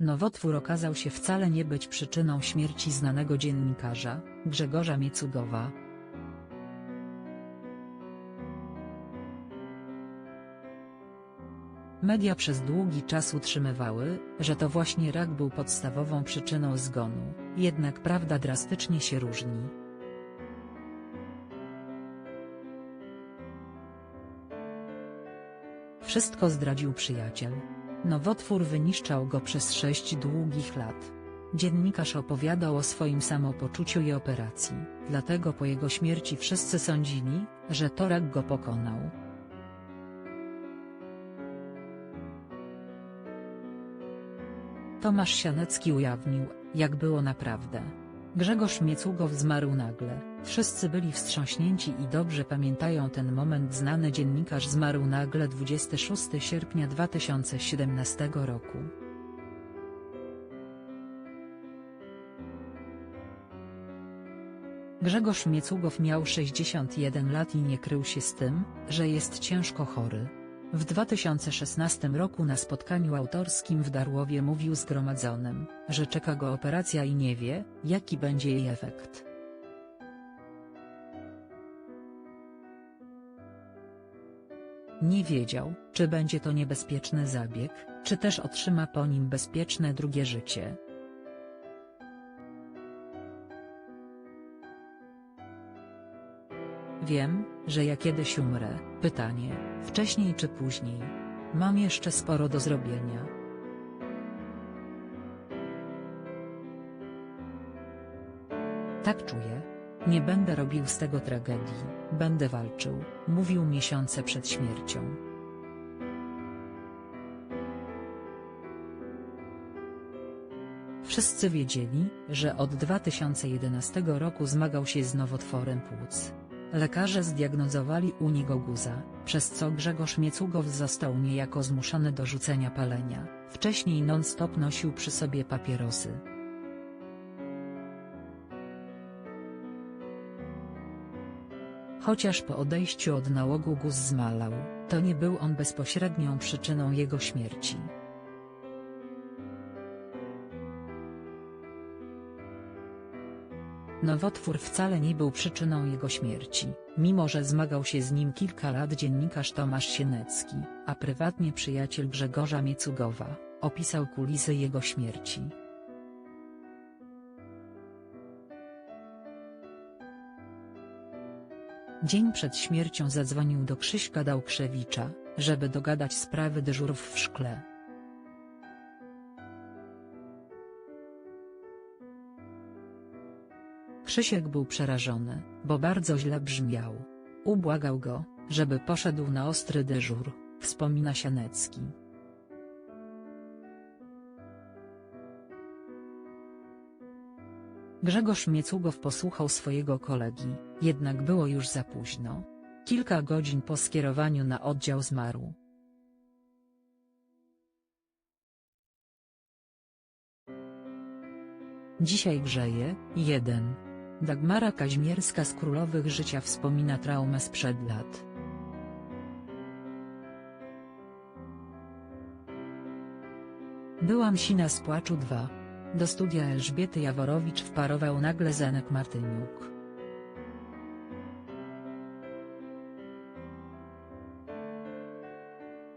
Nowotwór okazał się wcale nie być przyczyną śmierci znanego dziennikarza, Grzegorza Miecugowa. Media przez długi czas utrzymywały, że to właśnie rak był podstawową przyczyną zgonu, jednak prawda drastycznie się różni. Wszystko zdradził przyjaciel. Nowotwór wyniszczał go przez sześć długich lat. Dziennikarz opowiadał o swoim samopoczuciu i operacji, dlatego po jego śmierci wszyscy sądzili, że to rak go pokonał. Tomasz Sianecki ujawnił, jak było naprawdę. Grzegorz Miecugow zmarł nagle, wszyscy byli wstrząśnięci i dobrze pamiętają ten moment znany dziennikarz zmarł nagle 26 sierpnia 2017 roku. Grzegorz Miecugow miał 61 lat i nie krył się z tym, że jest ciężko chory. W 2016 roku na spotkaniu autorskim w Darłowie mówił zgromadzonym, że czeka go operacja i nie wie, jaki będzie jej efekt. Nie wiedział, czy będzie to niebezpieczny zabieg, czy też otrzyma po nim bezpieczne drugie życie. Wiem, że ja kiedyś umrę. Pytanie, wcześniej czy później? Mam jeszcze sporo do zrobienia. Tak czuję. Nie będę robił z tego tragedii, będę walczył, mówił miesiące przed śmiercią. Wszyscy wiedzieli, że od 2011 roku zmagał się z nowotworem płuc. Lekarze zdiagnozowali u niego guza, przez co Grzegorz Miecugow został niejako zmuszony do rzucenia palenia. Wcześniej non-stop nosił przy sobie papierosy. Chociaż po odejściu od nałogu guz zmalał, to nie był on bezpośrednią przyczyną jego śmierci. Nowotwór wcale nie był przyczyną jego śmierci, mimo że zmagał się z nim kilka lat dziennikarz Tomasz Sienecki, a prywatnie przyjaciel Grzegorza Miecugowa, opisał kulisy jego śmierci. Dzień przed śmiercią zadzwonił do Krzyśka Dałkrzewicza, żeby dogadać sprawy dyżurów w szkle. Krzysiek był przerażony, bo bardzo źle brzmiał. Ubłagał go, żeby poszedł na ostry dyżur, wspomina Sianecki. Grzegorz Miecugow posłuchał swojego kolegi, jednak było już za późno. Kilka godzin po skierowaniu na oddział zmarł. Dzisiaj grzeje, 1. Dagmara Kaźmierska z Królowych Życia wspomina traumę sprzed lat. Byłam sina z płaczu 2. Do studia Elżbiety Jaworowicz wparował nagle Zenek Martyniuk.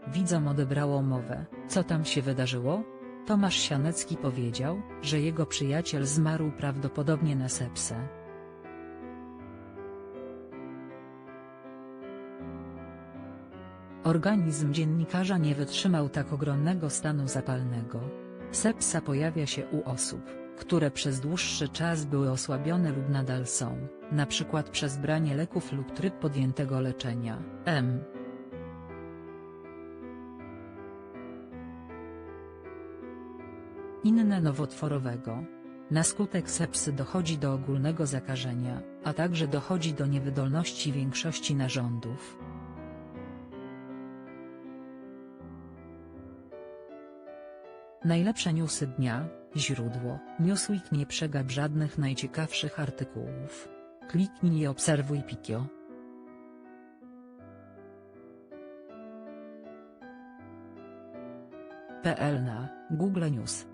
Widzom odebrało mowę, co tam się wydarzyło? Tomasz Sianecki powiedział, że jego przyjaciel zmarł prawdopodobnie na sepsę. Organizm dziennikarza nie wytrzymał tak ogromnego stanu zapalnego. Sepsa pojawia się u osób, które przez dłuższy czas były osłabione lub nadal są, np. przez branie leków lub tryb podjętego leczenia. M. Inne nowotworowego. Na skutek sepsy dochodzi do ogólnego zakażenia, a także dochodzi do niewydolności większości narządów. Najlepsze newsy dnia, źródło, Newsweek nie przegap żadnych najciekawszych artykułów. Kliknij i obserwuj Pikio. PL na Google News